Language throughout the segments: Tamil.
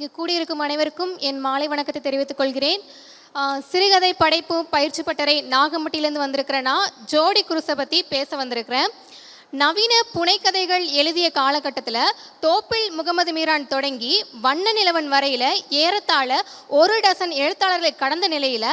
இங்கு கூடியிருக்கும் அனைவருக்கும் என் மாலை வணக்கத்தை தெரிவித்துக் கொள்கிறேன். சிறுகதை படைப்பு பயிற்சி பட்டறை நாகம்பட்டியிலேருந்து வந்திருக்கிறேன்னா ஜோடி குருஸை பற்றி பேச வந்திருக்கிறேன். நவீன புனைக்கதைகள் எழுதிய காலகட்டத்தில் தோப்பில் முகமது மீரான் தொடங்கி வண்ண நிலவன் வரையில் ஏறத்தாழ ஒரு டசன் எழுத்தாளர்களை கடந்த நிலையில்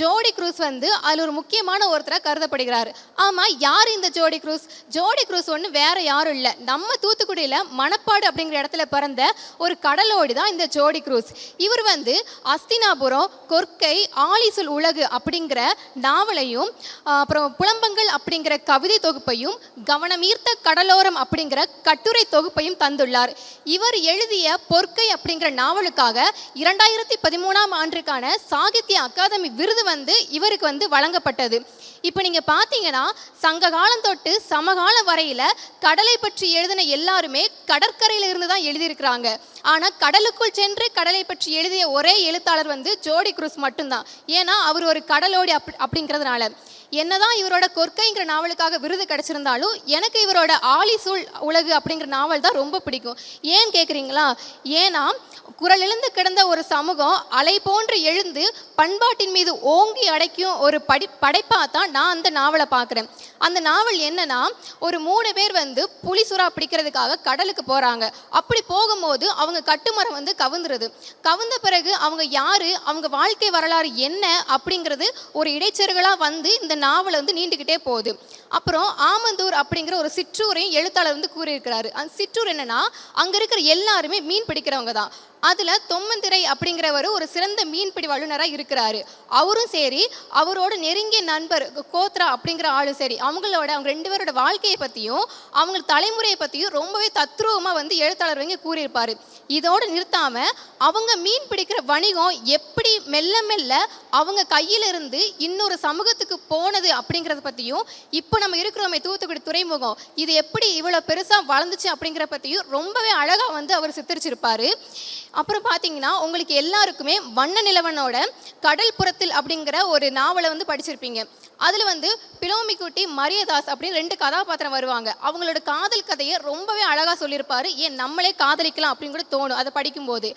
ஜோடி குரூஸ் வந்து அதில் ஒரு முக்கியமான ஒருத்தராக கருதப்படுகிறார். ஆமாம் யார் இந்த ஜோடி குரூஸ்? ஜோடி குரூஸ் ஒன்று வேற யாரும் இல்லை. நம்ம தூத்துக்குடியில் மணப்பாடு அப்படிங்கிற இடத்துல பிறந்த ஒரு கடலோடி தான் இந்த ஜோடி குரூஸ். இவர் வந்து அஸ்தினாபுரம் கொர்க்கை ஆலிசுல் உலகு அப்படிங்கிற நாவலையும் அப்புறம் புலம்பங்கள் அப்படிங்கிற கவிதை தொகுப்பையும் கவனம் சமீர்த்த கடலோரம் அப்படிங்கிற கட்டுரை தொகுப்பையும் தந்துள்ளார். இவர் எழுதிய பொற்கை அப்படிங்கிற நாவலுக்காக இரண்டாயிரத்தி பதிமூணாம் ஆண்டுக்கான சாகித்ய அகாதமி விருது வந்து இவருக்கு வந்து வழங்கப்பட்டது. இப்போ நீங்கள் பார்த்தீங்கன்னா சங்க காலம் தொட்டு சமகாலம் வரையில் கடலை பற்றி எழுதின எல்லாருமே கடற்கரையிலிருந்து தான் எழுதியிருக்கிறாங்க. ஆனால் கடலுக்குள் சென்று கடலை பற்றி எழுதிய ஒரே எழுத்தாளர் வந்து ஜோடி குரூஸ் மட்டும்தான். ஏன்னா அவர் ஒரு கடலோடி அப் அப்படிங்கிறதுனால. என்னதான் இவரோட கொற்கைங்கிற நாவலுக்காக விருது கிடைச்சிருந்தாலும் எனக்கு இவரோட ஆலிசூல் உலகு அப்படிங்கிற நாவல் தான் ரொம்ப பிடிக்கும். ஏன் கேட்குறீங்களா ஏன்னா குரல் எழுந்து கிடந்த ஒரு சமூகம் அலை போன்று எழுந்து பண்பாட்டின் மீது ஓங்கி அடைக்கும் ஒரு படி படைப்பாக தான் நான் அந்த நாவலை பார்க்குறேன். அந்த நாவல் என்னன்னா ஒரு மூணு பேர் வந்து புலி சுறா பிடிக்கிறதுக்காக கடலுக்கு போகிறாங்க அப்படி போகும்போது அவங்க கட்டுமரம் வந்து கவுந்துருது. கவுந்த பிறகு அவங்க யாரு அவங்க வாழ்க்கை வரலாறு என்ன அப்படிங்கிறது ஒரு இடைச்செருகலாக வந்து இந்த நாவல் வந்து நீண்டுக்கிட்டே போகுது. அப்புறம் ஆமந்தூர் அப்படிங்கிற ஒரு சிற்றூரையும் எழுத்தாளர் வந்து கூறியிருக்கிறாரு. அந்த சிற்றூர் என்னன்னா அங்கே இருக்கிற எல்லாருமே மீன் பிடிக்கிறவங்க தான். அதில் தொம்மந்திரை அப்படிங்கிறவர் ஒரு சிறந்த மீன்பிடி வல்லுநராக இருக்கிறாரு. அவரும் சரி அவரோட நெருங்கிய நண்பர் கோத்ரா அப்படிங்கிற ஆளும் சரி அவங்களோட அவங்க ரெண்டு பேரோட வாழ்க்கையை பற்றியும் அவங்க தலைமுறையை பற்றியும் ரொம்பவே தத்ரூபமாக வந்து எழுத்தாளர் வந்து கூறியிருப்பார். இதோடு நிறுத்தாமல் அவங்க மீன் பிடிக்கிற வணிகம் எப்படி மெல்ல மெல்ல அவங்க கையில இருந்து இன்னொரு சமூகத்துக்கு போனது அப்படிங்கிறத பற்றியும் இப்போ நம்ம இருக்கிறோமே தூத்துக்குடி துறைமுகம் இது எப்படி இவ்வளோ பெருசாக வளர்ந்துச்சு அப்படிங்கிற பற்றியும் ரொம்பவே அழகாக வந்து அவர் சித்தரிச்சிருப்பார். அப்புறம் பார்த்தீங்கன்னா உங்களுக்கு எல்லாருக்குமே வண்ண நிலவனோட கடல் புறத்தில் அப்படிங்கிற ஒரு நாவலை வந்து படிச்சிருப்பீங்க. அதில் வந்து பிலோமிக்குட்டி மரியதாஸ் அப்படின்னு ரெண்டு கதாபாத்திரம் வருவாங்க. அவங்களோட காதல் கதையை ரொம்பவே அழகாக சொல்லியிருப்பார். ஏன் நம்மளே காதலிக்கலாம் அப்படின்னு கூட தோணும் அதை படிக்கும்போது.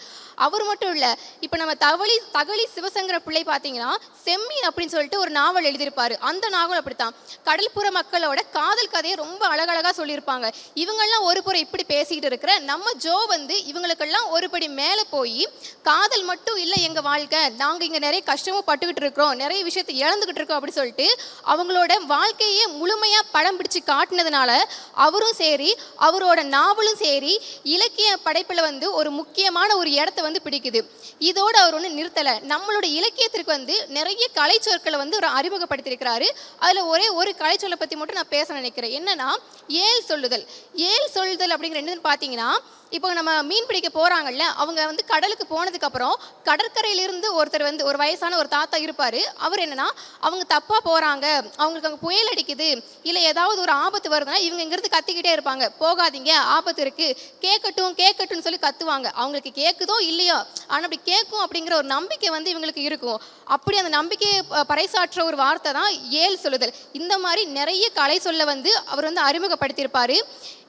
அவர் மட்டும் இல்லை இப்போ நம்ம தவளி தகழி சிவசங்கர பிள்ளை பார்த்தீங்கன்னா செம்மி அப்படின்னு சொல்லிட்டு ஒரு நாவல் எழுதியிருப்பார். அந்த நாவல் அப்படித்தான். கடல்புற மக்களோட காதல் கதையை ரொம்ப அழகழகாக சொல்லியிருப்பாங்க. இவங்கெல்லாம் ஒரு புறம் இப்படி பேசிக்கிட்டு இருக்கிற நம்ம ஜோ வந்து இவங்களுக்கெல்லாம் ஒரு படி மேலே போய் காதல் மட்டும் இல்லை எங்கள் வாழ்க்கை நாங்கள் இங்கே நிறைய கஷ்டமும் பட்டுக்கிட்டு இருக்கிறோம் நிறைய விஷயத்தை இழந்துக்கிட்டு இருக்கோம் அப்படின்னு சொல்லிட்டு அவங்களோட வாழ்க்கையே முழுமையாக படம் பிடிச்சு காட்டினதுனால அவரும் சரி அவரோட நாவலும் சரி இலக்கிய படைப்பில் வந்து ஒரு முக்கியமான ஒரு இடத்த வந்து பிடிக்குது. இதோடு அவர் ஒன்று நிறுத்தலை. நம்மளோட இலக்கியத்திற்கு வந்து நிறைய கலை சொற்களை வந்து ஒரு அறிமுகப்படுத்தியிருக்கிறாரு. அதில் ஒரே ஒரு கலை சொல்லை பற்றி மட்டும் நான் பேச நினைக்கிறேன். என்னன்னா ஏல் சொல்லுதல். ஏல் சொல்லுதல் அப்படிங்கிற என்னதுன்னு பார்த்தீங்கன்னா இப்போ நம்ம மீன் பிடிக்க போகிறாங்கல்ல அவங்க வந்து கடலுக்கு போனதுக்கப்புறம் கடற்கரையிலிருந்து ஒருத்தர் வந்து ஒரு வயசான ஒரு தாத்தா இருப்பார். அவர் என்னன்னா அவங்க தப்பாக போகிறாங்க அவங்களுக்கு அங்கே புயல் அடிக்குது இல்லை ஏதாவது ஒரு ஆபத்து வருதுன்னா இவங்க இங்கிருந்து கத்திக்கிட்டே இருப்பாங்க. போகாதீங்க ஆபத்து இருக்குது கேட்கட்டும் கேட்கட்டும்னு சொல்லி கத்துவாங்க. அவங்களுக்கு கேட்குதோ இல்லையோ ஆனால் அப்படி கேட்கும் அப்படிங்கிற ஒரு நம்பிக்கை வந்து இவங்களுக்கு இருக்கும். அப்படி அந்த நம்பிக்கையை பறைசாற்ற ஒரு வார்த்தை தான் ஏல் சொல்லுதல். இந்த மாதிரி நிறைய கலை சொல்ல வந்து அவர் வந்து அறிமுகப்படுத்தியிருப்பார்.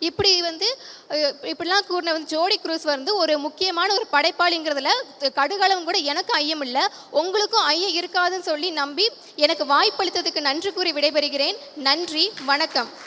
இப்படி வந்து இப்படிலாம் கூறின வந்து ஜோடி குரூஸ் வந்து ஒரு முக்கியமான ஒரு படைப்பாளிங்கிறதுல கடுகளவும் கூட எனக்கு ஐயம் இல்லை உங்களுக்கும் ஐயம் இருக்காதுன்னு சொல்லி நம்பி எனக்கு கொடுத்ததுக்கு நன்றி கூறி விடைபெறுகிறேன். நன்றி வணக்கம்.